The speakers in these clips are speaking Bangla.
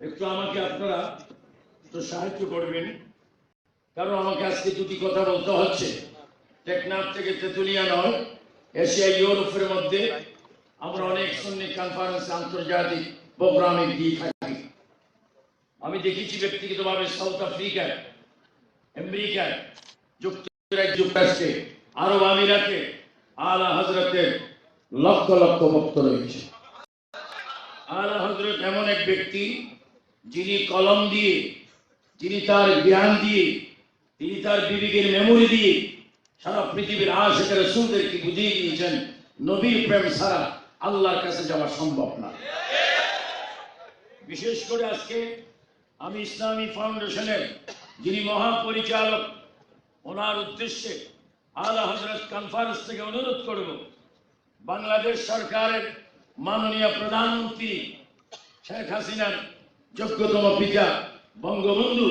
একটু আমাকে আপনারা একটু সাহায্য করবেন। কারণ আমাকে আজকে দুটি কথা বলতে হচ্ছে। টেকনাফ থেকে তেতুলিয়া নয়, এশিয়া, ইউরোপের মধ্যে আমরা অনেক সৈনিক কনফারেন্স আন্তর্জাতিক প্রোগ্রামে দিয়ে থাকি। আমি দেখেছি ব্যক্তিগতভাবে সাউথ আফ্রিকায় আমেরিকায় যুক্তরাজ্য যুক্তরাষ্ট্রে আরব আমিরাতে আলা হজরতের লক্ষ লক্ষ ভক্ত রয়েছে। আলা হজরত এমন এক ব্যক্তি যিনি কলম দিয়ে, যিনি তার জ্ঞান দিয়ে, তিনি তার বিবেকের মেমোরি দিয়ে সারা পৃথিবীর আশেখের রসুলদেরকে বুঝিয়ে দিয়েছেন, নবীর প্রেম ছাড়া আল্লাহর কাছে যাওয়া সম্ভব না। বিশেষ করে আজকে আমি ইসলামী ফাউন্ডেশনের যিনি মহাপরিচালক, ওনার উদ্দেশ্যে আলা হজরত কনফারেন্স থেকে অনুরোধ করব, বাংলাদেশ সরকারের মাননীয় প্রধানমন্ত্রী শেখ হাসিনার যোগ্যতম পিতা বঙ্গবন্ধু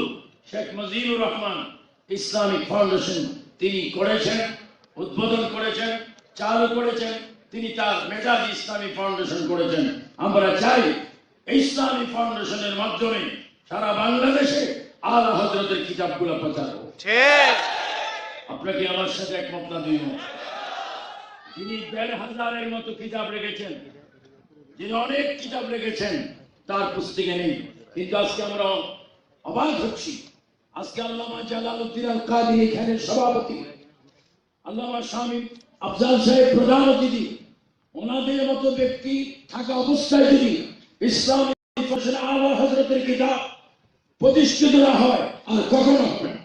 শেখ মুজিবুর রহমান ইসলামিক ফাউন্ডেশন তিনি করেছেন উদ্বোধন করেছেন চালু করেছেন তিনি তার মেজাজ ইসলামী ফাউন্ডেশন করেছেন। আমরা চাই ইসলামী ফাউন্ডেশনের মাধ্যমে সারা বাংলাদেশে আলা হজরতের কিতাবগুলো প্রচার হোক। আপনাকে আমার সাথে একমত না দুই মত? যিনি দেড় হাজারের মতো কিতাব রেখেছেন তিনি অনেক কিতাব রেখেছেন তার পুস্তিকে নেই। কিন্তু আজকে আমরা অবাক হচ্ছি। আজকে আল্লামা জালালউদ্দিন আল কাদি এখানে সভাপতি, আল্লামা স্বামী আফজাল সাহেব প্রধান অতিথি, ওনাদের মতো ব্যক্তি থাকা অবস্থায় যদি ইসলামী হজরতের কিতাব প্রতিষ্ঠিত না হয়, আর কখনো হবে না।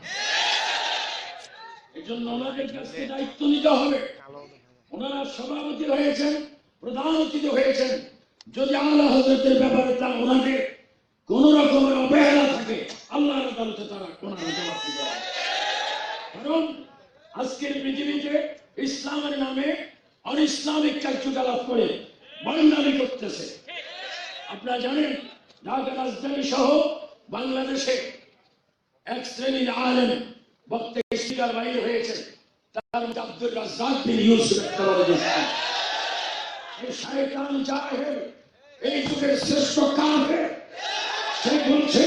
এজন্য ওনাদের কাছে দায়িত্ব নিতে হবে। ওনারা সভাপতি হয়েছেন প্রধান অতিথি হয়েছেন যদি আল্লাহ হজরতের ব্যাপারে তা ওনাদের কোন রকমের অবহেলা থাকে, আল্লাহর আদালতে তারা কোন কারণ আজকের পৃথিবীতে ইসলামের নামে অনিসলামিক কার্যকলাপ করে বন্যামি করতেছে। আপনারা জানেন, ঢাকা রাজধানী সহ বাংলাদেশে এক শ্রেণির আলেম বক্তে স্পিকার বাইরে হয়েছে। তার মধ্যে আব্দুল রাজ্জাক বিন ইউসুফ। একটা বড়। এই শয়তান এই যুগের শ্রেষ্ঠ কাফের সে বলছে,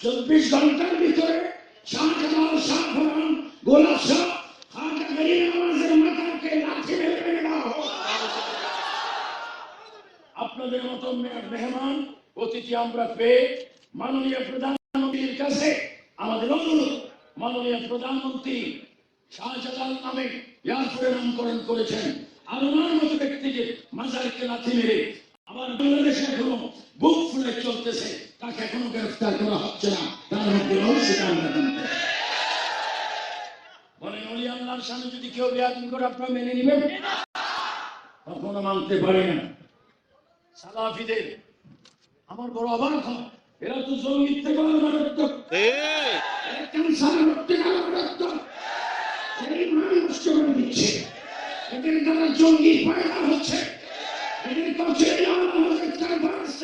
চব্বিশ ঘণ্টার ভিতরে আপনাদের অতিথি আমরা পেয়ে মাননীয় কাছে আমাদের মাননীয় প্রধানমন্ত্রী নামে এয়ারপোর্টে নামকরণ করেছেন। আর ওনার মতো ব্যক্তিকে মাজারকে লাথি মেরে আবার বাংলাদেশে এখনও বুক ফুলে চলতেছে। তাকে এখনও গ্রেফতার করা হচ্ছে না। তার মধ্যে অবশ্যই আমরা জানতে বলেন অলি আল্লাহর সামনে যদি কেউ বেয়াদিন করে আপনারা মেনে নেবেন? কখনো মানতে পারি না। সালাফিদের আমার বড় অবাক হয়। এরা তো জঙ্গির থেকে নষ্ট এদের দ্বারা জঙ্গি পয়দা হচ্ছে।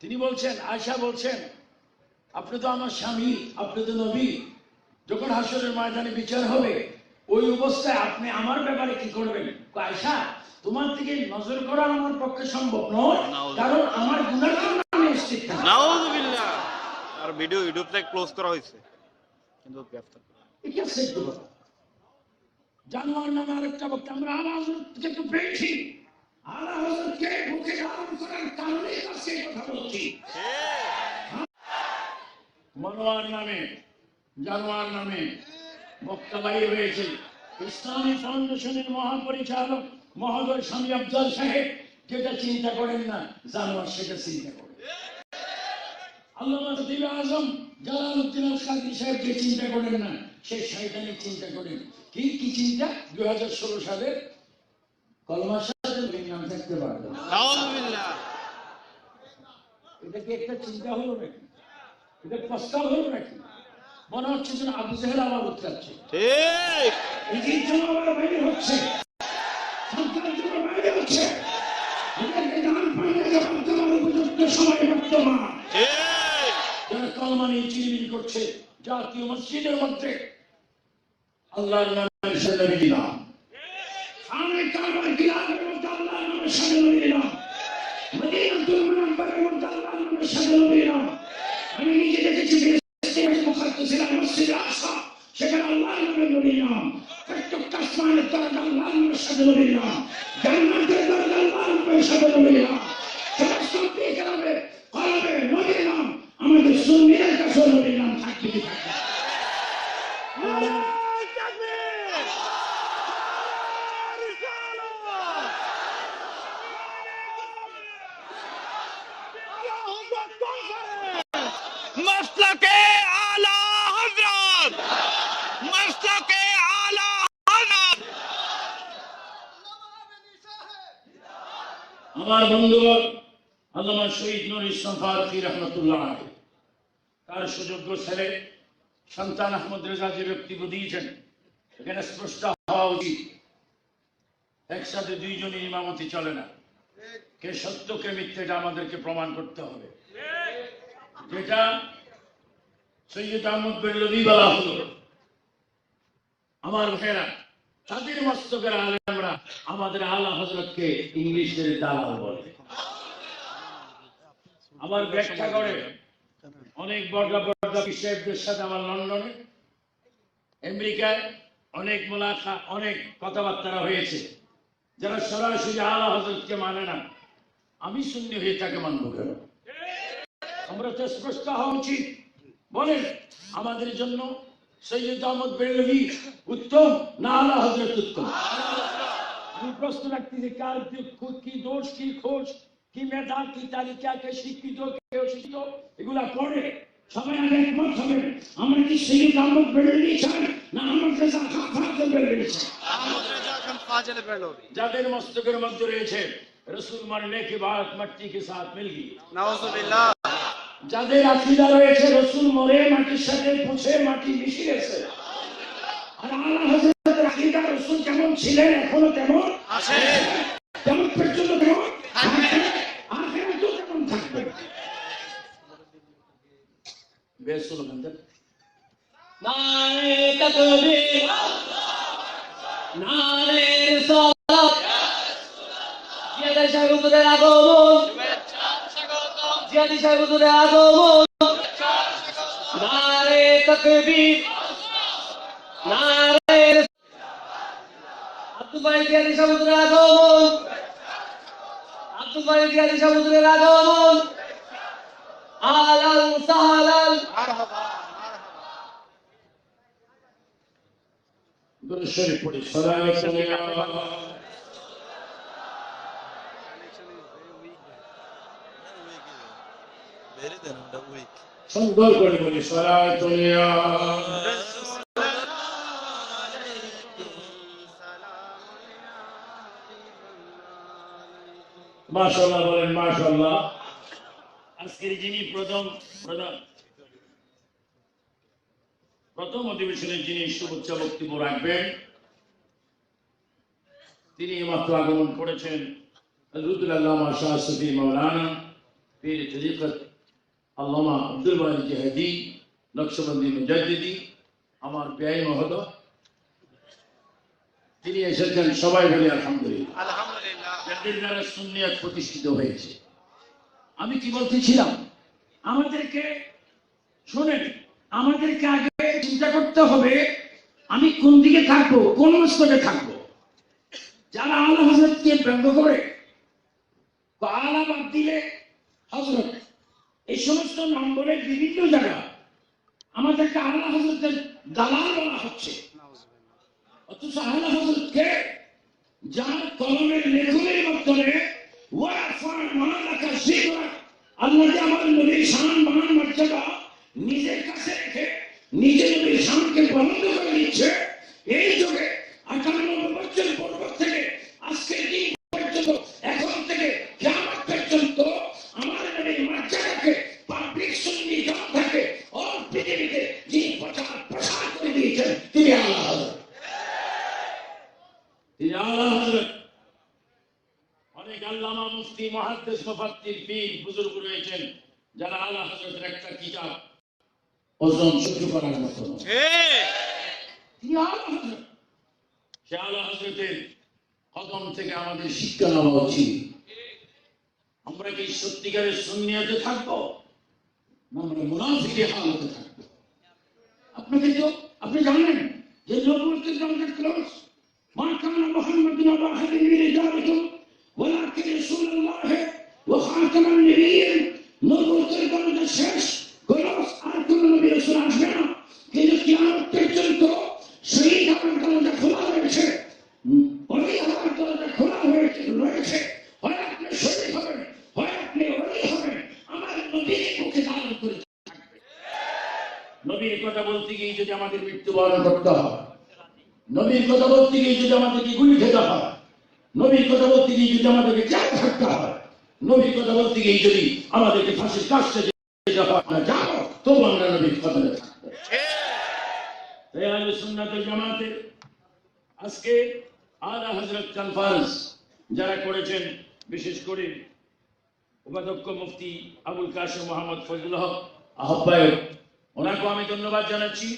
তিনি বলছেন আয়সা বলছেন আপনি তো আমার স্বামী আপনি তো নবী। যখন হাসরের ময়দানে বিচার হবে ওই অবস্থায় আপনি আমার ব্যাপারে কি করবেন? আয়সা তোমার থেকে নজর করা আমার পক্ষে সম্ভব নয়। কারণ আমার গুণার জন্য আমি নাউজুবিল্লাহ আর ভিডিও ইউটিউব থেকে ক্লোজ করা হয়েছে। কিন্তু এটা সত্য কথা। জানোয়ার নামে আরেকটা বক্তা আমরা হজরতকে তো পেয়েছি। আলা বলছি। মনোয়ার নামে, জানোয়ার নামে বক্তা বাইরে হয়েছে। ইসলামী ফাউন্ডেশনের মহাপরিচালক মহোদয় স্বামী সাহেব, যেটা চিন্তা করেন না, জানোয়ার সেটা চিন্তা করেন। খতিব আজম জালালউদ্দিন আল কাদি সাহেব যে চিন্তা করেন না, সে চিন্তা করেন। কি কি চিন্তা? দুই হাজার ষোলো সালে কলমার থাকতে পারবে এটা কি একটা চিন্তা হলো নাকি? এটা প্রস্তাব হলো নাকি? মনে হচ্ছে যেন আবু জাহেল আমার উত্তরাচ্ছে জন্য আমার বাইরে হচ্ছে। সন্তানের জন্য বাইরে হচ্ছে। উপযুক্ত সময় বর্তমান যারা কলমা নিয়ে করছে জাতীয় মসজিদের মধ্যে আল্লাহ কারবার গিলাফের মধ্যে আল্লাহর নামের সাথে দিলাম মদিনাতুল মুনাব্বারের মধ্যে আল্লাহর নামের সাথে দিলাম আমি নিজে দেখেছি মুখাদ্দাসিরা আসা সেখানে আল্লাহর নামে দিলাম প্রত্যেকটা আসমানের দরজা আল্লাহ নামের সাথে জান্নাতের দরজা আল্লাহর নামের সাথে দিলাম সমস্ত দিকে কলবে নদীর নাম আমাদের সুন্নিদের কাছে নদীর নাম থাকবে কি থাকবে না? নারায়ে তাকবীর! রিসালাত! আল্লাহু আকবার কনফারেন্স! মাসলাকে আলা হযরত মাসলাকে আলা হযরত আমার বন্ধুগণ, আল্লামা শহীদ নুর ইসলাম রহমতুল্লাহ তার সুযোগ্য ছেলে সন্তান আহমদ রেজা যে বক্তব্য দিয়েছেন এখানে স্পষ্ট হওয়া উচিত, একসাথে দুইজনের ইমামতি চলে না। কে সত্য, কে মিথ্যে, এটা আমাদেরকে প্রমাণ করতে হবে। যেটা সৈয়দ আহমদ বেল্লবি বলা হলো, আমার ভাইয়েরা তাদের মস্তকের আলেমরা আমাদের আলা হজরতকে ইংলিশের দালাল বলে। আমার ব্যাখ্যা করে, অনেক বড় বড় সাহেবদের সাথে আমার লন্ডনে, আমেরিকায় অনেক মোলাখা, অনেক কথাবার্তা হয়েছে। যারা সরাসরি আলা হজরতকে মানে না, আমি শূন্য হয়ে তাকে মানব কেন? আমরা তো স্পষ্ট হওয়া উচিত। বলেন, আমাদের জন্য সৈয়দ আহমদ বেরলভি উত্তম না আলা হজরত উত্তম। আমি প্রশ্ন রাখতেছি কার কি দোষ কি খোঁজ কি মেধা কি তালিকা কে শিক্ষিত কে অশিক্ষিত এগুলা পড়ে সবাই আগে একমত হবে। আমরা কি সৈয়দ আহমদ বেরলভি চান না আহমদ রেজা খান ফাজল বেরলভি যাদের মস্তকের মধ্যে রয়েছে রসুল মরনে কি বাত মট্টি কে সাথ মিল গই নাউজুবিল্লাহ। যাদের আকিদা রয়েছে রসুল মরে মাটির সাথে পুছে মাটি মিশে গেছে আর আল্লাহ হজরতের আকিদা রসুল যেমন ছিলেন এখনও তেমন আছে। তেমন পর্যন্ত তেমন তেমন থাকবে? বেশ স্লোগান নারে তকবীর নারে আগমন জিয়াদি সাহেব হুজুরের আগমন নারে তকবীর নারে আব্দুল বাড়ি জিয়াদি সাহেব হুজুরের আগমন আব্দুল বাড়ি জিয়াদি সাহেব হুজুরের আগমন আহলান সাহলান মারহাবা মারহাবা দুরূদ শরীফ পড়ি সালাত আলাইহি সুন্দর করে বলি সালাত আলাইহি মাশাআল্লাহ বলেন মাশাআল্লাহ আজকের যিনি প্রথম, প্রধান, প্রথম অধিবেশনে যিনি শুভেচ্ছা বক্তব্য রাখবেন, তিনি মাত্র আগমন করেছেন আল্লামা শাহ সফি মাওলানা, পীর তরিকত আল্লামা আব্দুল বারি জাহাদি নকশবন্দি মুজাদ্দিদি আমার ব্যয় মহোদয় তিনি এসেছেন সবাই বলি আলহামদুলিল্লাহ। আলহামদুলিল্লাহ। প্রতিষ্ঠিত হয়েছে। আমি কি বলতেছিলাম? আমাদেরকে শোনেন আমাদেরকে আগে চিন্তা করতে হবে আমি কোন দিকে থাকব কোন মস্তকে থাকব? যারা আল্লাহ হজরতকে ব্যঙ্গ করে বা আলা বাদ দিলে হজরত এই সমস্ত নম্বরের বিভিন্ন জায়গা আমাদেরকে আল্লাহ হজরতের দালাল বলা হচ্ছে। অথচ আল্লাহ হজরতকে যার কলমের লেখনের মাধ্যমে আল্লাহ যে আমার নবীর শান মান মর্যাদা নিজের কাছে রেখে নিজের নবীর শানকে বন্ধ করে দিচ্ছে এই যুগে আটানব্বই বছর পূর্ব থেকে আজকের দিন পর্যন্ত এখন থেকে কিয়ামত পর্যন্ত আমার নবীর মর্যাদাকে পাবলিক সুন্নি জনতাকে মুহাদ্দিস মুফাত্তির পীর বুজুর্গ রয়েছেন যারা আলা হযরতের একটা কিতাব ওজন সহ্য করার মতো সে আলা হযরতের কদম থেকে আমাদের শিক্ষা নেওয়া উচিত আমরা কি সত্যিকারের সুন্নিয়াতে থাকব আমরা মুনাফিকের হালতে থাকব আপনাকে তো আপনি জানেন যে নবুয়তের দরজা ক্লোজ মা কানা আহাদিন মিন রিজালিকুম ওয়ালাকিন রাসূলুল্লাহ খাতামান নবিয়্যিন নবুয়তের দরজা শেষ। ক্লোজ আর কোন নবী রাসূল আসবে না। কিন্তু কিয়ামত পর্যন্ত শহীদ হওয়ার দরজা খোলা রয়েছে। অলি হওয়ার দরজা খোলা হয়েছে রয়েছে। হয় আপনি শহীদ হবেন হয় আপনি অলি হবেন। আমার নবীর মুখে ধারণ করে নবীর কথা বলতে গিয়ে যদি আমাদের মৃত্যুবরণ করতে হয় নবীর কথা বলতে গিয়ে যদি আমাদেরকে গুলি খেতে হয় নবীর কথা বলতে গিয়ে যদি আমাদেরকে চাপ থাকতে হয় নবীর কথা বলতে গিয়ে যদি আমাদেরকে ফাঁসির কাজটা যেতে হয় আমরা যাব তবু আমরা নবীর কথা থাকব। তাই আজকে আলা হযরত কনফারেন্স যারা করেছেন বিশেষ করে উপাধ্যক্ষ মুফতি আবুল কাশেম মোহাম্মদ ফজলুল হক আহ্বায়ক ওনাকেও আমি ধন্যবাদ জানাচ্ছি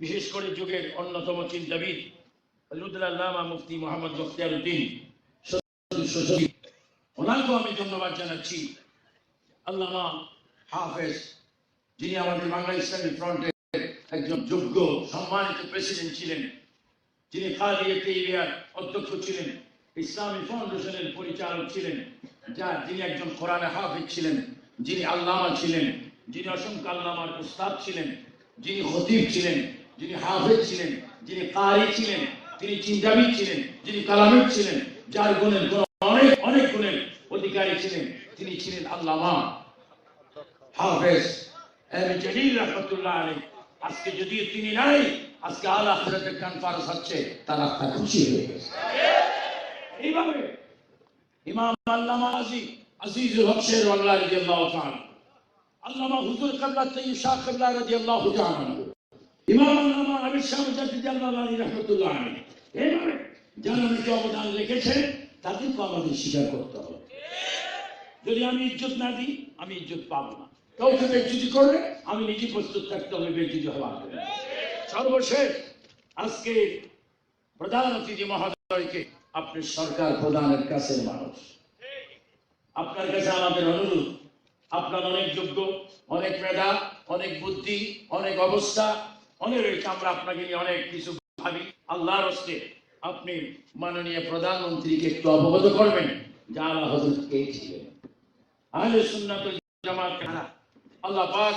বিশেষ করে যুগের অন্যতম চিন্তাবিদ হজরতুল্লাহ মুফতি মোহাম্মদ বখতিয়ার উদ্দিন ওনাকেও আমি ধন্যবাদ জানাচ্ছি। আল্লামা হাফেজ, যিনি আমাদের বাংলা ইসলামী ফ্রন্টের একজন যোগ্য, সম্মানিত প্রেসিডেন্ট ছিলেন, যিনি এরিয়ার অধ্যক্ষ ছিলেন, ইসলামী ফাউন্ডেশনের পরিচালক ছিলেন যা যিনি একজন কোরআনে হাফিজ ছিলেন, যিনি আল্লামা ছিলেন, যিনি অসংখ্য আল্লামার উস্তাদ ছিলেন, যিনি খতিব ছিলেন, যিনি হাফেজ ছিলেন, যিনি কারি ছিলেন তিনি চিন্তাবিদ ছিলেন, যিনি কালামিদ ছিলেন, যার গুণের গুণের অধিকারী ছিলেন, তিনি ছিলেন আল্লামা হাফেজ আলী আজকে যদিও তিনি নাই, আজকে আল কনফারেন্স হচ্ছে, তার আত্মা খুশি হয়ে গেছে। এইভাবে ইমাম আল্লামা হক শের আল্লাহ তাআলা, আল্লামা হুজুর শাহ রাদিয়াল্লাহু তাআলা ইমাম আল্লামা আমির শাহ আল্লাহি রহমাতুল্লাহ আলাইহি। এইভাবে যারা অবদান রেখেছেন তাদেরকে আমাদের স্বীকার করতে হবে। যদি আমি ইজ্জত না দিই আমি ইজ্জত পাবো না। কাউকে বেজ্জুতি করলে? আমি নিজে প্রস্তুত থাকতে হবে বেজ্জুতি হওয়ার সর্বশেষ আজকে প্রধান অতিথি মহোদয়কে আপনি সরকার প্রধানের কাছের মানুষ। আপনার কাছে আমাদের অনুরোধ আপনার অনেক যোগ্য অনেক মেধা অনেক বুদ্ধি অনেক অবস্থা অনেক আমরা আপনাকে নিয়ে অনেক কিছু ভাবি। আল্লাহর হস্তে আপনি মাননীয় প্রধানমন্ত্রীকে একটু অবগত করবেন যা আল্লাহ হজরত কে ছিলেন। আহলে সুন্নাত জামাত আল্লাহ পাক